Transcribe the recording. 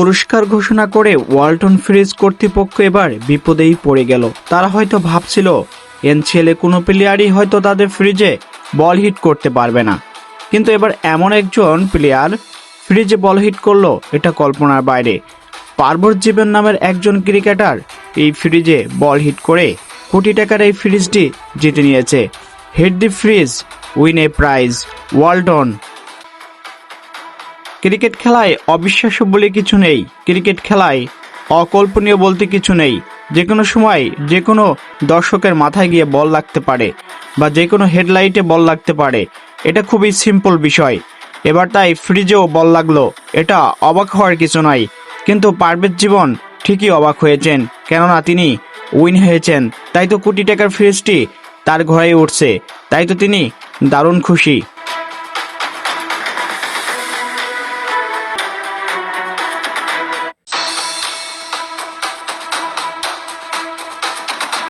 পুরস্কার ঘোষণা করে ওয়ালটন ফ্রিজ কর্তৃপক্ষ এবার বিপদেই পড়ে গেল। তারা হয়তো ভাবছিল ছেলে কোনো প্লেয়ারই হয়তো তাদের ফ্রিজে বল হিট করতে পারবে না। কিন্তু এবার এমন একজন প্লেয়ার ফ্রিজে বল হিট করল, এটা কল্পনার বাইরে। পার্বত জীবন নামের একজন ক্রিকেটার এই ফ্রিজে বল হিট করে কোটি টাকার এই ফ্রিজটি জিতে নিয়েছে। Hit the fridge, win a prize, Walton cricket খেলায় অবিশ্বাস্য বলে কিছু নেই। ক্রিকেট খেলায় অকল্পনীয় বলতে কিছু নেই। যে কোনো সময় যে কোনো দর্শকের মাথায় গিয়ে বল লাগতে পারে বা যে কোনো হেডলাইটে বল লাগতে পারে। এটা খুবই সিম্পল বিষয়। এবার তাই ফ্রিজেও বল লাগল। এটা অবাক হওয়ার কিছু নয়। কিন্তু পারভেজ জীবন ঠিকই অবাক হয়েছেন। কেননা তিনি উইন হয়েছেন। তাই তো কোটি টাকার ফ্রিজটি তার ঘরে উঠছে। তাই তো তিনি দারুণ খুশি।